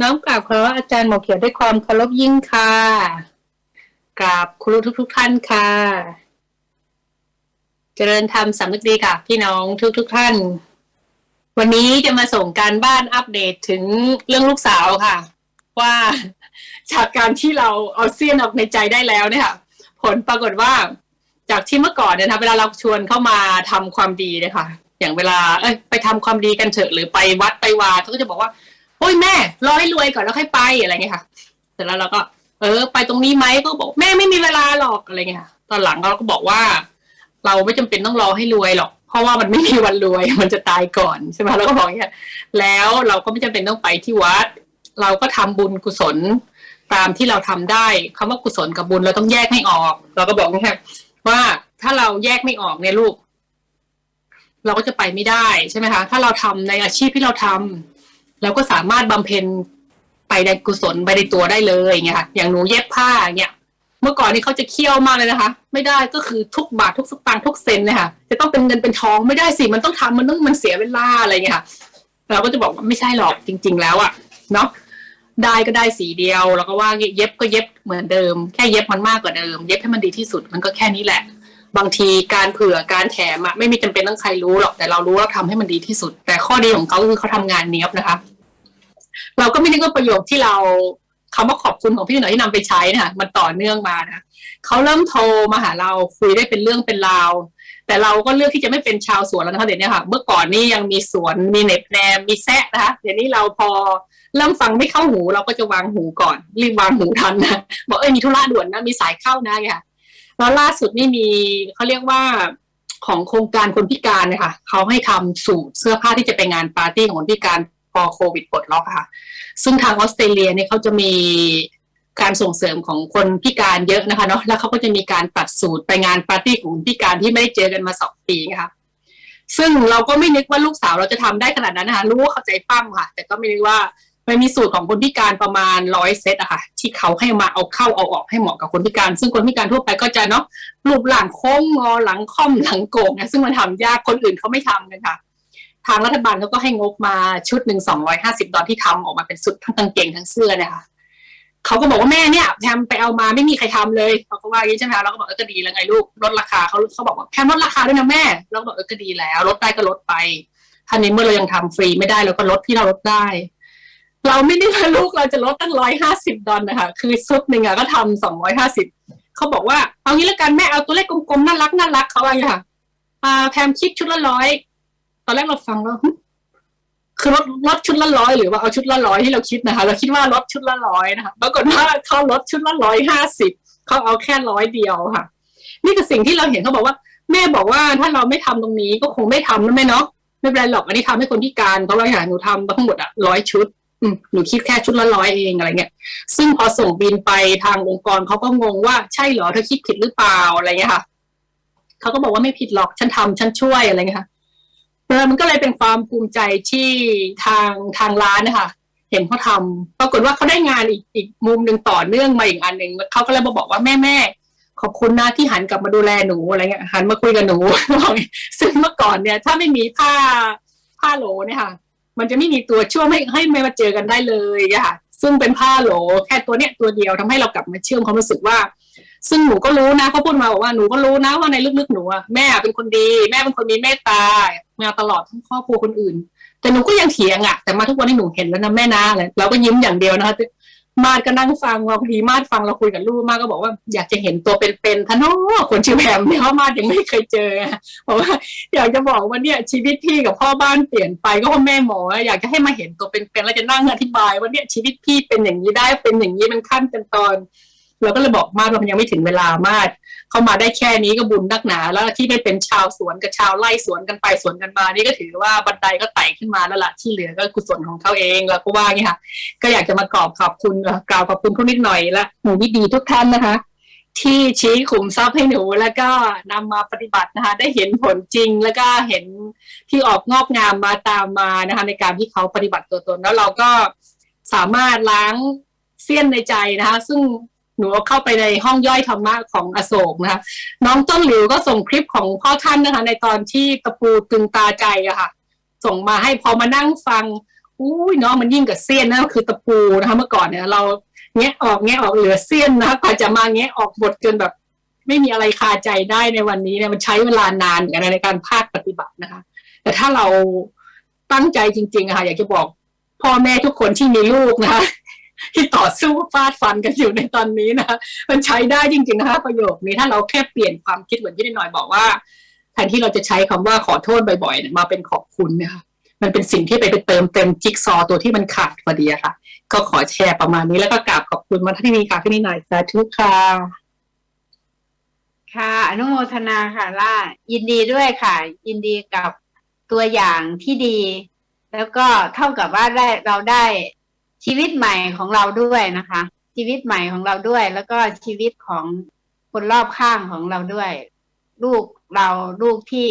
น้อมกราบขออาจารย์หมอเขียวด้วยความเคารพยิ่งค่ะกราบครูทุกทุกท่านค่ะ เจริญธรรมสำนึกดีค่ะ พี่น้องทุกทุกท่าน วันนี้จะมาส่งการบ้านอัปเดตถึงเรื่องลูกสาวค่ะ ว่าจากการที่เราเอาเสี้ยนออกในใจได้แล้วเนี่ยค่ะ ผลปรากฏว่า จากที่เมื่อก่อนเนี่ยนะเวลาเราชวนเข้ามาทำความดีเนี่ยค่ะ อย่างเวลาเอ้ยไปทำความดีกันเถอะหรือไปวัดไปวาเขาก็จะบอกว่า โอ้ยแม่รอให้รวยก่อนแล้วค่อยไปอะไรเงี้ยค่ะเสร็จแล้วเราก็ เออ ไปตรงนี้ไหมก็บอกแม่ไม่มีเวลาหรอกอะไรเงี้ยค่ะตอนหลังเราก็บอกว่า เราไม่จำเป็นต้องรอให้รวยหรอก เพราะว่ามันไม่มีวันรวย มันจะตายก่อนใช่ไหมเราก็บอกอย่างเงี้ยแล้วเราก็ไม่จำเป็นต้องไปที่วัด เราก็ทำบุญกุศลตามที่เราทำได้คำว่ากุศลกับบุญเราต้องแยกให้ออก เราก็บอกแค่ว่าถ้าเราแยกไม่ออกเนี่ยลูก เราก็จะไปไม่ได้ใช่ไหมคะ ถ้าเราทำในอาชีพที่เราทำ เราก็สามารถบำเพ็ญไปในกุศลไปในตัวได้เลยอย่างเงี้ยค่ะ อย่างหนูเย็บผ้าเนี่ย เมื่อก่อนนี่เขาจะเคี่ยวมากเลยนะคะ ไม่ได้ก็คือทุกบาททุกสตางค์ทุกเซนเลยค่ะ จะต้องเป็นเงินเป็นทองไม่ได้สิมันต้องทำมันต้องมันเสียเวลาอะไรเงี้ยค่ะเราก็จะบอกว่าไม่ใช่หรอกจริง ๆ แล้วอะเนาะได้ก็ได้สีเดียว แล้วก็ว่าเย็บก็เย็บเหมือนเดิม แค่เย็บมันมากกว่าเดิม เย็บให้มันดีที่สุดมันก็แค่นี้แหละ บางทีการเผื่อการแถมอะไม่มีจำเป็นต้องใครรู้หรอกแต่เรารู้เราทำให้มันดีที่สุด แต่ข้อดีของเขาคือเขาทำงานเนี้ยบนะคะ เราก็ไม่นึกว่าประโยคที่เราคำว่าขอบคุณของพี่หน่อยที่นำไปใช้นะคะมันต่อเนื่องมานะเขาเริ่มโทรมาหาเราคุยได้เป็นเรื่องเป็นราว แต่เราก็เลือกที่จะไม่เป็นชาวสวนแล้วนะคะเดี๋ยวนี้ค่ะเมื่อก่อนนี่ยังมีสวนมีเน็บแนมมีแซะนะคะเดี๋ยวนี้เราพอเริ่มฟังไม่เข้าหู เราก็จะวางหูก่อน รีบวางหูทันนะบอกเอ้ยมีธุระด่วนนะมีสายเข้านะค่ะแล้วล่าสุดนี่มีเขาเรียกว่าของโครงการคนพิการนะคะเขาให้ทำสูตรเสื้อผ้าที่จะไปงานปาร์ตี้ของคนพิการ พอโควิดปลดล็อกค่ะ ซึ่งทางออสเตรเลียเนี่ยเขาจะมีการส่งเสริมของคนพิการเยอะนะคะเนาะแล้วเขาก็จะมีการตัดสูตรไปงานปาร์ตี้ของพิการที่ไม่ได้เจอกันมาสองปีนะคะซึ่งเราก็ไม่นึกว่าลูกสาวเราจะทำได้ขนาดนั้นนะคะรู้ว่าเขาใจปั้มค่ะ แต่ก็ไม่นึกว่ามันมีสูตรของคนพิการประมาณร้อยเซตอะค่ะ ที่เขาให้มาเอาเข้าเอาออกให้เหมาะกับคนพิการ ซึ่งคนพิการทั่วไปก็จะเนาะรูปหลังโค้งงอหลังค่อมหลังโก่งนะซึ่งมันทำยากคนอื่นเขาไม่ทำกันค่ะ ทางรัฐบาลเขาก็ให้งบมาชุดหนึ่งสองร้อยห้าสิบดอลที่ทำออกมาเป็นสุดทั้งกางเกงทั้งเสื้อเนี่ยค่ะเขาก็บอกว่าแม่เนี่ยแพมไปเอามาไม่มีใครทำเลยเขาก็ว่าอย่างนี้ใช่ไหมเราก็บอกเออก็ดีแล้วไงลูกลดราคาเขาเขาบอกว่าแพมลดราคาด้วยนะแม่เราก็บอกเออก็ดีแล้วลดได้ก็ลดไปท่านี้เมื่อเรายังทำฟรีไม่ได้เราก็ลดที่เราลดได้ เราไม่ได้ว่าลูกเราจะลดตั้งร้อยห้าสิบดอลนะคะคือชุดหนึ่งอะก็ทำสองร้อยห้าสิบเขาบอกว่าเอางี้แล้วกันแม่เอาตัวเลขกลมๆน่ารักน่ารักเขาว่าอย่างค่ะแพมคิดชุดละร้อย ตอนแรกเราฟังแล้วคือลดลดชุดละร้อยหรือว่าเอาชุดละร้อยที่เราคิดนะคะ เราคิดว่าลดชุดละร้อยนะคะปรากฏว่าเขาลดชุดละร้อยห้าสิบเขาเอาแค่ร้อยเดียวค่ะ นี่คือสิ่งที่เราเห็นเขาบอกว่า แม่บอกว่าถ้าเราไม่ทำตรงนี้ก็คงไม่ทำนะแม่เนาะไม่เป็นไรหรอกอันนี้ทำให้คนพิการเพราะว่าอย่าหนูทำทั้งหมดอะร้อยชุดหนูคิดแค่ชุดละร้อยเองอะไรเงี้ย ซึ่งพอส่งบินไปทางองค์กรเขาก็งงว่าใช่เหรอเธอคิดผิดหรือเปล่าอะไรเงี้ยค่ะเขาก็บอกว่าไม่ผิดหรอกฉันทำฉันช่วยอะไรเงี้ยค่ะ มันก็เลยเป็นความภูมิใจที่ทางทางร้านนะคะเห็นเขาทำปรากฏว่าเขาได้งานอีกอีกมุมหนึ่งต่อเนื่องมาอีกอันหนึ่งเขาก็เลยมาบอกว่าแม่แม่ขอบคุณนะที่หันกลับมาดูแลหนูอะไรเงี้ยหันมาคุยกับหนูซึ่งเมื่อก่อนเนี่ย ถ้าไม่มีผ้าผ้าโหลเนี่ยค่ะ มันจะไม่มีตัวช่วยให้ให้ไม่มาเจอกันได้เลยอะค่ะ ซึ่งเป็นผ้าโหลแค่ตัวเนี้ยตัวเดียวทำให้เรากลับมาเชื่อมความรู้สึกว่า ซึ่งหนูก็รู้นะเขาพูดมาบอกว่าหนูก็รู้นะว่าในลึกๆหนูอะแม่เป็นคนดีแม่เป็นคนมีเมตตามาตลอดทั้งครอบครัวคนอื่น แต่หนูก็ยังเถียงอะแต่มาทุกวันนี้หนูเห็นแล้วนะแม่นะเลยเราก็ยิ้มอย่างเดียวนะคะมาดก็นั่งฟังเราพอดีมาดฟังเราคุยกับลูกมาดก็บอกว่าอยากจะเห็นตัวเป็นๆท่านโอ้คนชื่อแพมเนี่ยพราะมาดยังไม่เคยเจอเพราะว่าอยากจะบอกว่าเนี่ยชีวิตพี่กับพ่อบ้านเปลี่ยนไปก็เพราะแม่หมออยากจะให้มาเห็นตัวเป็นๆแล้วจะนั่งอธิบายว่าเนี่ยชีวิตพี่เป็นอย่างนี้ได้เป็นอย่างนี้มันขั้นเป็นตอน เราก็เลยบอกมาดว่ามันยังไม่ถึงเวลามาดเข้ามาได้แค่นี้ก็บุญนักหนา แล้วที่ไม่เป็นชาวสวนกับชาวไร่สวนกันไปสวนกันมา นี่ก็ถือว่าบันไดก็ไต่ขึ้นมาแล้วล่ะที่เหลือก็กุศลของเขาเองเราก็ว่าอย่างนี้ค่ะ ก็อยากจะมากรอบขอบคุณกล่าวขอบคุณทุกนิดหน่อยและหนูวิดีทุกท่านนะคะ ที่ชี้ขุมทรัพย์ให้หนูแล้วก็นำมาปฏิบัตินะคะ ได้เห็นผลจริงแล้วก็เห็นที่ออกงอกงามมาตามมานะคะ ในการที่เขาปฏิบัติตัวตนแล้วเราก็สามารถล้างเสี้ยนในใจนะคะ ซึ่ง หนูเข้าไปในห้องย่อยธรรมะของอโศกนะคะ น้องต้นหลิวก็ส่งคลิปของพ่อท่านนะคะ ในตอนที่ตะปูตึงตาใจอะค่ะ ส่งมาให้พอมานั่งฟังอุ้ยน้องมันยิ่งกับเสี้ยนนะคือตะปูนะคะเมื่อก่อนเนี่ยเราแงะออกแงะออกเหลือเสี้ยนนะคะกว่าจะมาแงะออกหมดจนแบบ ไม่มีอะไรคาใจได้ในวันนี้เนี่ยมันใช้เวลานานอนกันในการภาคปฏิบัตินะคะ แต่ถ้าเราตั้งใจจริงๆอะค่ะอยากจะบอกพ่อแม่ทุกคนที่มีลูกนะคะ ที่ต่อสู้ฟาดฟันกันอยู่ในตอนนี้นะมันใช้ได้จริงๆนะคะประโยคนี้ถ้าเราแค่เปลี่ยนความคิดเหมือนที่นหน่อยบอกว่าแทนที่เราจะใช้คำว่าขอโทษบ่อยๆเนี่ยมาเป็นขอบคุณนะคะมันเป็นสิ่งที่ไปไปเติมเต็มจิ๊กซอตัวที่มันขาดพอดีค่ะ ก็ขอแชร์ประมาณนี้แล้วก็กราบขอบคุณมาที่นี่ค่ะที่นี่หน่อยสาธุค่ะค่ะ อนุโมทนาค่ะล่ายินดีด้วยค่ะ ยินดีกับตัวอย่างที่ดี แล้วก็เท่ากับว่าได้เราได้ ชีวิตใหม่ของเราด้วยนะคะ ชีวิตใหม่ของเราด้วย แล้วก็ชีวิตของคนรอบข้างของเราด้วย ลูกเราลูกที่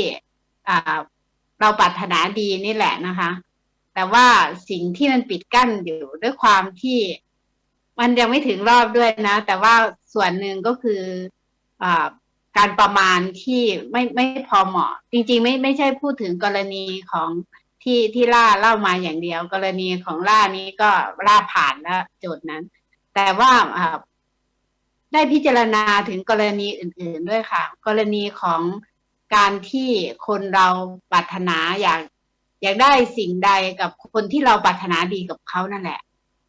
เราปรารถนาดีนี่แหละนะคะ แต่ว่าสิ่งที่มันปิดกั้นอยู่ด้วยความที่มันยังไม่ถึงรอบด้วยนะ แต่ว่าส่วนหนึ่งก็คืออการประมาณที่ไม่ไม่พอเหมาะ จริง ๆ ไม่ไม่ใช่พูดถึงกรณีของ ที่ที่ล่าเล่ามาอย่างเดียว กรณีของล่านี้ก็ล่าผ่านแล้วโจทย์นั้น แต่ว่าได้พิจารณาถึงกรณีอื่น ๆด้วยค่ะ กรณีของการที่คนเราปรารถนาอยากอยากได้สิ่งใดกับคนที่เราปรารถนาดีกับเขานั่นแหละ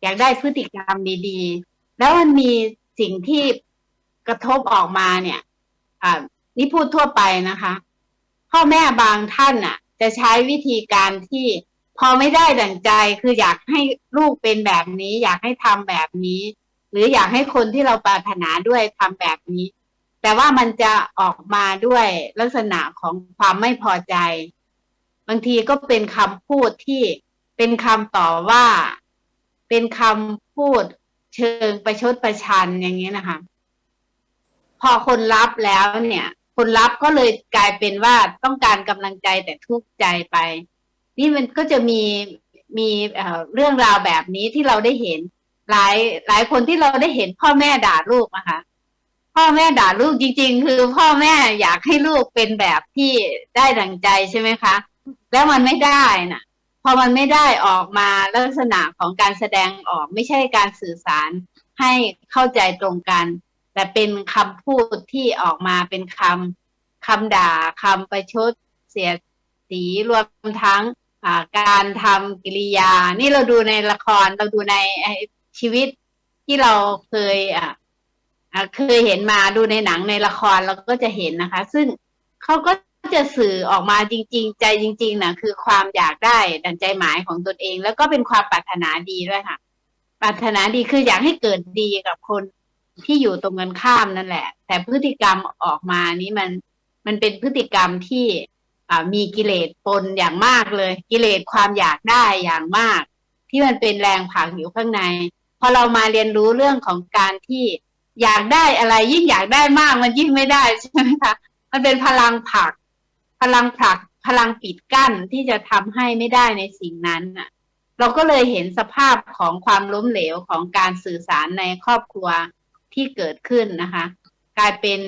อยากได้พฤติกรรมดีๆ แล้วมันมีสิ่งที่กระทบออกมาเนี่ย อ่า นี่พูดทั่วไปนะคะ พ่อแม่บางท่านน่ะ จะใช้วิธีการที่พอไม่ได้ดั่งใจคืออยากให้ลูกเป็นแบบนี้ อยากให้ทำแบบนี้ หรืออยากให้คนที่เราปรารถนาด้วยทำแบบนี้ แต่ว่ามันจะออกมาด้วยลักษณะของความไม่พอใจ บางทีก็เป็นคำพูดที่เป็นคำต่อว่า เป็นคำพูดเชิงประชดประชันอย่างนี้นะคะ พอคนรับแล้วเนี่ย คนรับก็เลยกลายเป็นว่าต้องการกำลังใจแต่ทุกข์ใจไป นี่มันก็จะมีมีเรื่องราวแบบนี้ที่เราได้เห็นหลายหลายคนที่เราได้เห็นพ่อแม่ด่าลูกนะคะพ่อแม่ด่าลูกจริง ๆ คือพ่อแม่อยากให้ลูกเป็นแบบที่ได้ดังใจใช่ไหมคะ แล้วมันไม่ได้น่ะ พอมันไม่ได้ออกมาลักษณะของการแสดงออกไม่ใช่การสื่อสารให้เข้าใจตรงกัน แต่เป็นคำพูดที่ออกมาเป็นคำคำด่าคำประชดเสียสีรวมทั้งาการทำกิริยา นี่เราดูในละครเราดูในชีวิตที่เราเคยเคยเห็นมาดูในหนังในละครเราก็จะเห็นนะคะ ซึ่งเขาก็จะสื่อออกมาจริง ๆ ใจจริงๆนะคือความอยากได้ดังใจหมายของตนเอง แล้วก็เป็นความปรารถนาดีด้วยค่ะ ปรารถนาดีคืออยากให้เกิดดีกับคน ที่อยู่ตรงกันข้ามนั่นแหละ แต่พฤติกรรมออกมานี้มันมันเป็นพฤติกรรมที่มีกิเลสปนอย่างมากเลย กิเลสความอยากได้อย่างมาก ที่มันเป็นแรงผลักอยู่ข้างใน พอเรามาเรียนรู้เรื่องของการที่อยากได้อะไรยิ่งอยากได้มากมันยิ่งไม่ได้ใช่ไหมคะมันเป็นพลังผลัก พลังผลัก พลังปิดกั้นที่จะทำให้ไม่ได้ในสิ่งนั้นน่ะ เราก็เลยเห็นสภาพของความล้มเหลวของการสื่อสารในครอบครัว ที่เกิดขึ้นนะคะ กลายเป็น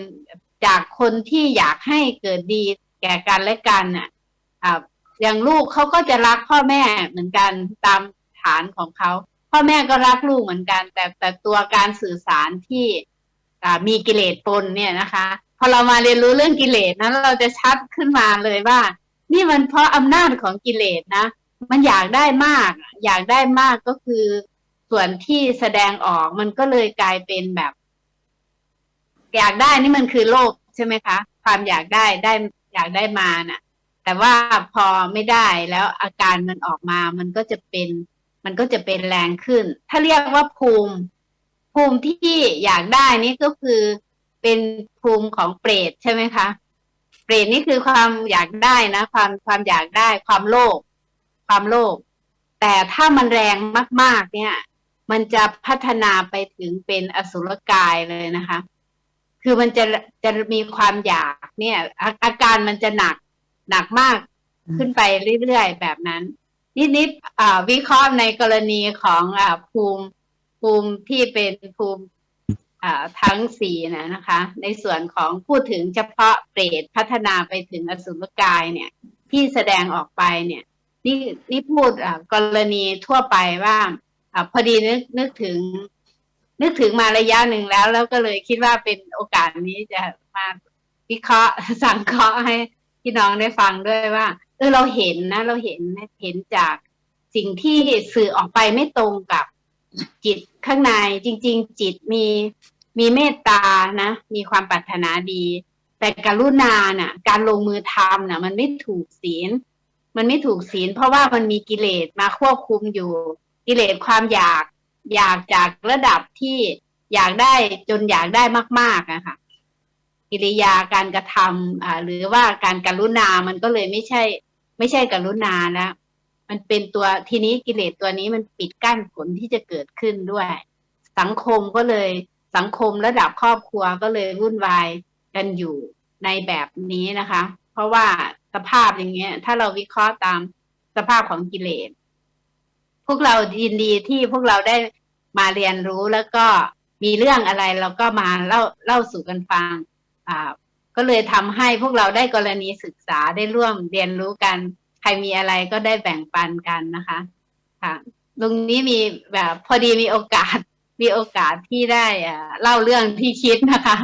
จากคนที่อยากให้เกิดดีแก่กันและกันน่ะอย่างลูกเขาก็จะรักพ่อแม่เหมือนกันตามฐานของเขาพ่อแม่ก็รักลูกเหมือนกัน แต่แต่ตัวการสื่อสารที่มีกิเลสปนเนี่ยนะคะ พอเรามาเรียนรู้เรื่องกิเลสนั้นเราจะชัดขึ้นมาเลยว่า นี่มันเพราะอำนาจของกิเลสนะ มันอยากได้มาก อยากได้มากก็คือ ส่วนที่แสดงออกมันก็เลยกลายเป็นแบบ อยากได้นี่มันคือโลภใช่ไหมคะ ความอยากได้ได้อยากได้มาน่ะ แต่ว่าพอไม่ได้แล้วอาการมันออกมา มันก็จะเป็น มันก็จะเป็นแรงขึ้น ถ้าเรียกว่าภูมิภูมิที่อยากได้นี่ก็คือเป็นภูมิของเปรตใช่ไหมคะ เปรตนี่คือความอยากได้นะ ความความอยากได้ความโลภความโลภแต่ถ้ามันแรงมาก ๆ เนี่ย มันจะพัฒนาไปถึงเป็นอสุรกายเลยนะคะ คือมันจะจะมีความอยากเนี่ย อาอาการมันจะหนักหนักมากขึ้นไปเรื่อยๆแบบนั้นนิดๆอ่าวิเคราะห์ในกรณีของอภูมิภูมิที่เป็นภูมิทั้งสี่นะนะคะ ในส่วนของพูดถึงเฉพาะเปรตพัฒนาไปถึงอสุรกายเนี่ย ที่แสดงออกไปเนี่ย นี่นี่พูดกรณีทั่วไปว่า อพอดีนึกนึกถึง นึกถึงมาระยะหนึ่งแล้ว แล้วก็เลยคิดว่าเป็นโอกาสนี้จะมาวิเคราะห์สังเคราะห์ให้พี่น้องได้ฟังด้วยว่าเออเราเห็นนะ เราเห็นเห็นจากสิ่งที่สื่อออกไปไม่ตรงกับจิตข้างในจริง ๆ จิตมีมีเมตตานะ มีความปรารถนาดี แต่กรุณาน่ะ การลงมือทำน่ะ มันไม่ถูกศีล มันไม่ถูกศีล เพราะว่ามันมีกิเลสมาควบคุมอยู่ กิเลสความอยากอยากจากระดับที่อยากได้จนอยากได้มากๆอะคะกิริยาการกระทำอ่าหรือว่าการการุณา มันก็เลยไม่ใช่ ไม่ใช่การุณาแล้วมันเป็นตัวทีนี้กิเลสตัวนี้มันปิดกั้นผลที่จะเกิดขึ้นด้วย สังคมก็เลยสังคมระดับครอบครัวก็เลยวุ่นวายกันอยู่ในแบบนี้นะคะ เพราะว่าสภาพอย่างเงี้ย ถ้าเราวิเคราะห์ตามสภาพของกิเลส พวกเรายินดีที่พวกเราได้มาเรียนรู้แล้วก็มีเรื่องอะไรเราก็มาเล่าเล่าสู่กันฟังอ่าก็เลยทำให้พวกเราได้กรณีศึกษาได้ร่วมเรียนรู้กัน ใครมีอะไรก็ได้แบ่งปันกันนะคะค่ะตรงนี้มีแบบพอดีมีโอกาสมีโอกาสที่ได้อ่าเล่าเรื่องที่คิดนะคะ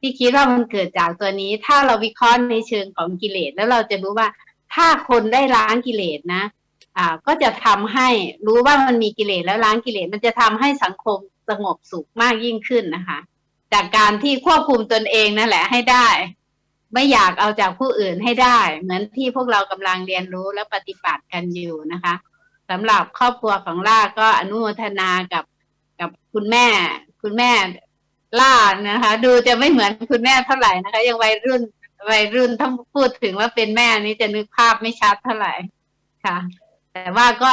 ที่คิดว่ามันเกิดจากตัวนี้ ถ้าเราวิเคราะห์ในเชิงของกิเลส แล้วเราจะรู้ว่าถ้าคนได้ล้างกิเลสนะ อ่าก็จะทำให้รู้ว่ามันมีกิเลสแล้วล้างกิเลสมันจะทำให้สังคมสงบสุขมากยิ่งขึ้นนะคะ จากการที่ควบคุมตนเองนั่นแหละให้ได้ ไม่อยากเอาจากผู้อื่นให้ได้ เหมือนที่พวกเรากำลังเรียนรู้และปฏิบัติกันอยู่นะคะสำหรับครอบครัวของล่าก็อนุโมทนากับกับคุณแม่ คุณแม่ล่านะคะ ดูจะไม่เหมือนคุณแม่เท่าไหร่นะคะ ยังวัยรุ่นวัยรุ่นถ้าพูดถึงว่าเป็นแม่นี้จะนึกภาพไม่ชัดเท่าไหร่ค่ะ แต่ว่าก็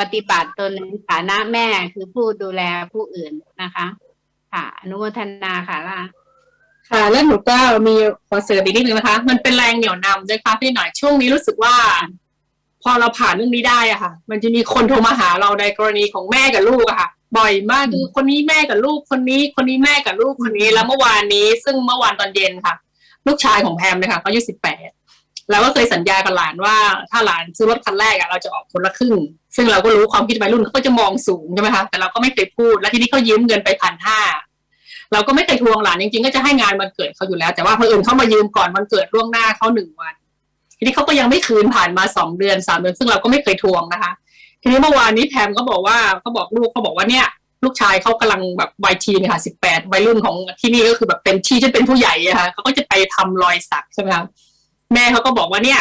ปฏิบัติตนในฐานะแม่คือผู้ดูแลผู้อื่นนะคะ ค่ะ อนุโมทนาค่ะล่าค่ะ แล้วหนูก็มีขอเสริมอีกนิดนึงนะคะ มันเป็นแรงเหนี่ยวนำด้วยค่ะพี่หน่อยช่วงนี้รู้สึกว่า พอเราผ่านเรื่องนี้ได้อะค่ะ มันจะมีคนโทรมาหาเราในกรณีของแม่กับลูกอะค่ะ บ่อยมากคือคนนี้แม่กับลูกคนนี้ คนนี้แม่กับลูกคนนี้แล้วเมื่อวานนี้ ซึ่งเมื่อวานตอนเย็นค่ะ ลูกชายของแพมเลยค่ะเขาอายุสิบแปด เราก็เคยสัญญากับหลานว่า ถ้าหลานซื้อรถคันแรกอะเราจะออกคนละครึ่ง ซึ่งเราก็รู้ความคิดวัยรุ่นเขาก็จะมองสูงใช่ไหมคะแต่เราก็ไม่เคยพูด แล้วทีนี้เขายืมเงินไปพันห้าเราก็ไม่เคยทวงหลานจริงๆก็จะให้งานวันเกิดเขาอยู่แล้ว แต่ว่าเพื่อนเขามายืมก่อนวันเกิดล่วงหน้าเขาหนึ่งวัน ทีนี้เขาก็ยังไม่คืนผ่านมาสองเดือนสามเดือนซึ่งเราก็ไม่เคยทวงนะคะ ทีนี้เมื่อวานนี้แพมก็บอกว่าเขาบอกลูกเขาบอกว่าเนี่ยลูกชายเขากำลังแบบวัยทีนค่ะสิบแปดวัยรุ่นของที่นี่ก็คือแบบเป็นที่จะเป็นผู้ใหญ่อะค่ะเขาก็จะไปทำรอยสักใช่ไหมคะ แม่เขาก็บอกว่าเนี่ย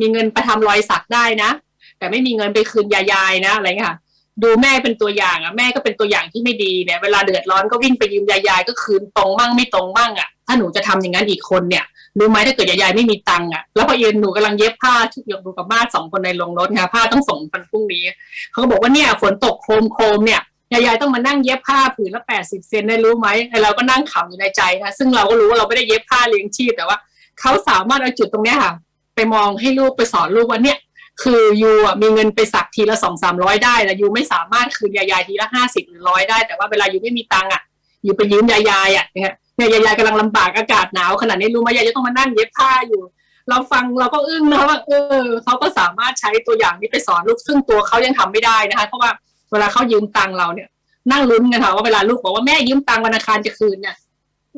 มีเงินไปทำรอยสักได้นะ แต่ไม่มีเงินไปคืนยายๆนะอะไรเงี้ยค่ะ ดูแม่เป็นตัวอย่างอะแม่ก็เป็นตัวอย่างที่ไม่ดีเนี่ย เวลาเดือดร้อนก็วิ่งไปยืมยายๆก็คืนตรงมั่งไม่ตรงมั่งอะถ้าหนูจะทำอย่างนั้นอีกคนเนี่ยรู้ไหมถ้าเกิดยายๆไม่มีตังค์อะแล้วพอเย็นหนูกำลังเย็บผ้าชุดยกดูกับบ้านสองคนในโรงรถค่ะผ้าต้องส่งวันพรุ่งนี้เขาก็บอกว่าเนี่ยฝนตกโครมโครมเนี่ยยายๆต้องมานั่งเย็บผ้าผืนละแปดสิบเซนได้รู้ไหมไอเราก็นั่งขำอยู่ในใจนะซึ่งเราก็รู้ว่าเราไม่ได้เย็บผ้าเลี้ยงชีพแต่ว่า เขาสามารถเอาจุดตรงเนี้ยค่ะ ไปมองให้ลูกไปสอนลูกว่าเนี่ย คือยูอะมีเงินไปสักทีละสองสามร้อยได้แต่ยูไม่สามารถคืนยายๆทีละห้าสิบหรือร้อยได้ แต่ว่าเวลายูไม่มีตังค์อะยูไปยืมยายๆอะเนี่ยเนี่ยยายๆกำลังลำบากอากาศหนาวขนาดนี้รู้ไหมยายจะต้องมานั่งเย็บผ้าอยู่ เราฟังเราก็อึ้งนะว่าเออเขาก็สามารถใช้ตัวอย่างนี้ไปสอนลูกซึ่งตัวเขายังทำไม่ได้นะคะเพราะว่าเวลาเขายืมตังค์เราเนี่ยนั่งลุ้นกันค่ะว่าเวลาลูกบอกว่าแม่ยืมตังค์วันอังคารจะคืนเนี่ย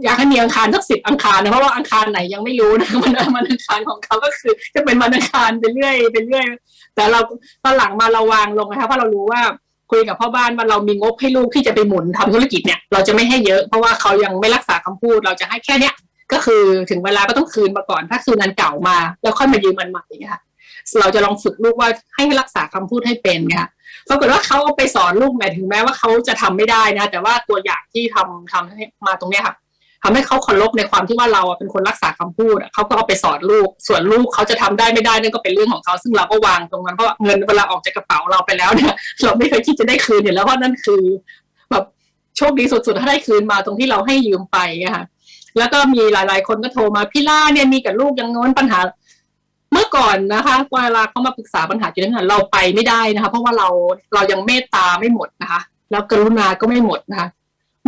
อยากให้มีอังคารสักสิบอังคารนะเพราะว่าอังคารไหนยังไม่รู้นะวันวันอังคารของเขาก็คือ จะเป็นวันอังคารไปเรื่อยไปเรื่อยแต่เราตอนหลังมาเราวางลงนะคะเพราะเรารู้ว่าคุยกับพ่อบ้านว่าเรามีงบให้ลูกที่จะไปหมุนทำธุรกิจเนี่ย เราจะไม่ให้เยอะเพราะว่าเขายังไม่รักษาคำพูด เราจะให้แค่เนี้ยก็คือถึงเวลาก็ต้องคืนมาก่อน ถ้าคืนอันเก่ามา แล้วค่อยมายืมอันใหม่ค่ะเราจะลองฝึกลูกว่าให้รักษาคำพูดให้เป็นค่ะปรากฏว่าเขาเอาไปสอนลูกแม้ถึงแม้ว่าเขาจะทำไม่ได้นะ แต่ว่าตัวอย่างที่ทำทำให้มาตรงเนี้ยค่ะ ทำให้เขาเคารพในความที่ว่าเราเป็นคนรักษาคำพูดเขาก็เอาไปสอนลูก ส่วนลูกเขาจะทำได้ไม่ได้นั่นก็เป็นเรื่องของเขาซึ่งเราก็วางตรงนั้นเพราะเงินเวลาออกจากกระเป๋าเราไปแล้วเนี่ยเราไม่เคยคิดจะได้คืนอยู่แล้วเพราะนั่นคือแบบโชคดีสุดๆถ้าได้คืนมาตรงที่เราให้ยืมไปค่ะแล้วก็มีหลาย ๆ คนก็โทรมาพี่ล่าเนี่ยมีกับลูกยังโน้นปัญหา เมื่อก่อนนะคะเวลาเขามาปรึกษาปัญหาจุดนั้นเราไปไม่ได้นะคะ เพราะว่าเราเรายังเมตตาไม่หมดนะคะ แล้วกรุณาก็ไม่หมดนะคะ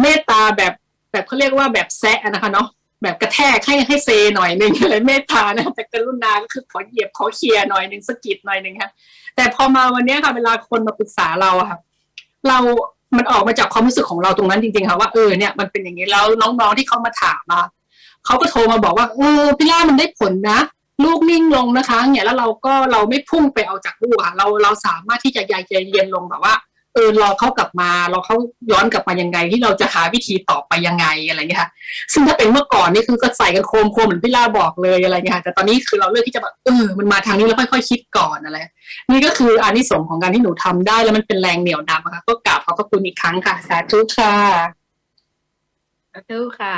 เมตตาแบบ แบบเขาเรียกว่าแบบแซะนะคะเนาะแบบกระแทกให้ให้เซหน่อยหนึ่งอะไรเมตตานะแต่กรุณาก็คือขอเหยียบขอเคลียร์หน่อยหนึ่งสกิดหน่อยหนึ่งค่ะแต่พอมาวันนี้ค่ะเวลาคนมาปรึกษาเราค่ะ เรามันออกมาจากความรู้สึกของเราตรงนั้นจริงๆค่ะว่าเออเนี่ยมันเป็นอย่างนี้แล้วน้องๆที่เขามาถามมาเขาก็โทรมาบอกว่าเออพี่ล่ามันได้ผลนะลูกนิ่งลงนะคะเนี่ยแล้วเราก็เราไม่พุ่งไปเอาจากลูกค่ะเราเราสามารถที่จะใจเย็นลงแบบว่า ออรอเขากลับมาเราเขาย้อนกลับมายังไง ที่เราจะหาวิธีต่อไปยังไงอะไรอย่างเงี้ยค่ะซึ่งถ้าเป็นเมื่อก่อนนี่คือก็ใส่กันโคมโคมเหมือนพี่ล่าบอกเลยอะไรเงี้ยค่ะแต่ตอนนี้คือเราเลือกที่จะแบบเออมันมาทางนี้แล้วค่อยๆคิดก่อนอะไรนี่ก็คืออานิสงส์ของการที่หนูทำได้แล้วมันเป็นแรงเหนี่ยวนำอะค่ะก็กราบขอบพระคุณอีกครั้งค่ะสาธุค่ะสาธุค่ะ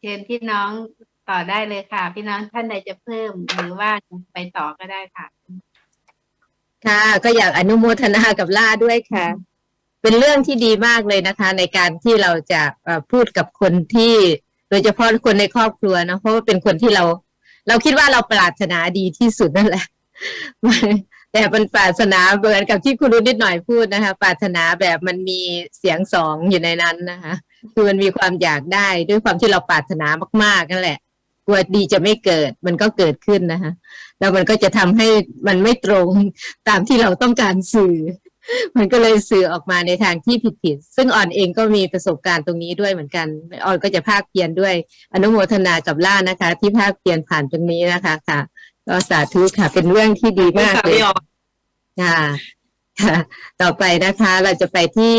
เชิญพี่น้อง ต่อได้เลยค่ะ พี่น้องท่านใดจะเพิ่มหรือว่าไปต่อก็ได้ค่ะ ค่ะ ก็อยากอนุโมทนากับล่าด้วยค่ะ เป็นเรื่องที่ดีมากเลยนะคะ ในการที่เราจะพูดกับคนที่โดยเฉพาะคนในครอบครัวเนะเพราะว่าเป็นคนที่เรา เราคิดว่าเราปรารถนาดีที่สุดนั่นแหละแต่มันปรารถนาเหมือนกับที่คุณรุ่นนิดหน่อยพูดนะคะปรารถนาแบบมันมีเสียงสองอยู่ในนั้นนะคะคือมันมีความอยากได้ด้วยความที่เราปรารถนามากๆนั่นแหละ กลัวดีจะไม่เกิด มันก็เกิดขึ้นนะคะแล้วมันก็จะทำให้มันไม่ตรงตามที่เราต้องการสื่อ มันก็เลยสื่อออกมาในทางที่ผิดๆซึ่งอ่อนเองก็มีประสบการณ์ตรงนี้ด้วยเหมือนกันอ่อนก็จะภาคเพียรด้วย อนุโมทนากับล่านะคะ ที่ภาคเพียรผ่านตรงนี้นะคะค่ะก็สาธุค่ะ เป็นเรื่องที่ดีมากเลยพี่ออค่ะค่ะต่อไปนะคะ เราจะไปที่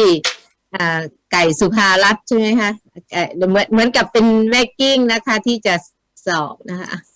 อ่าไก่สุภารัตน์ใช่ไหมคะเอ่อเหมือนเหมือนกับเป็นแม่กิ้งนะคะ ที่จะ สอบนะคะ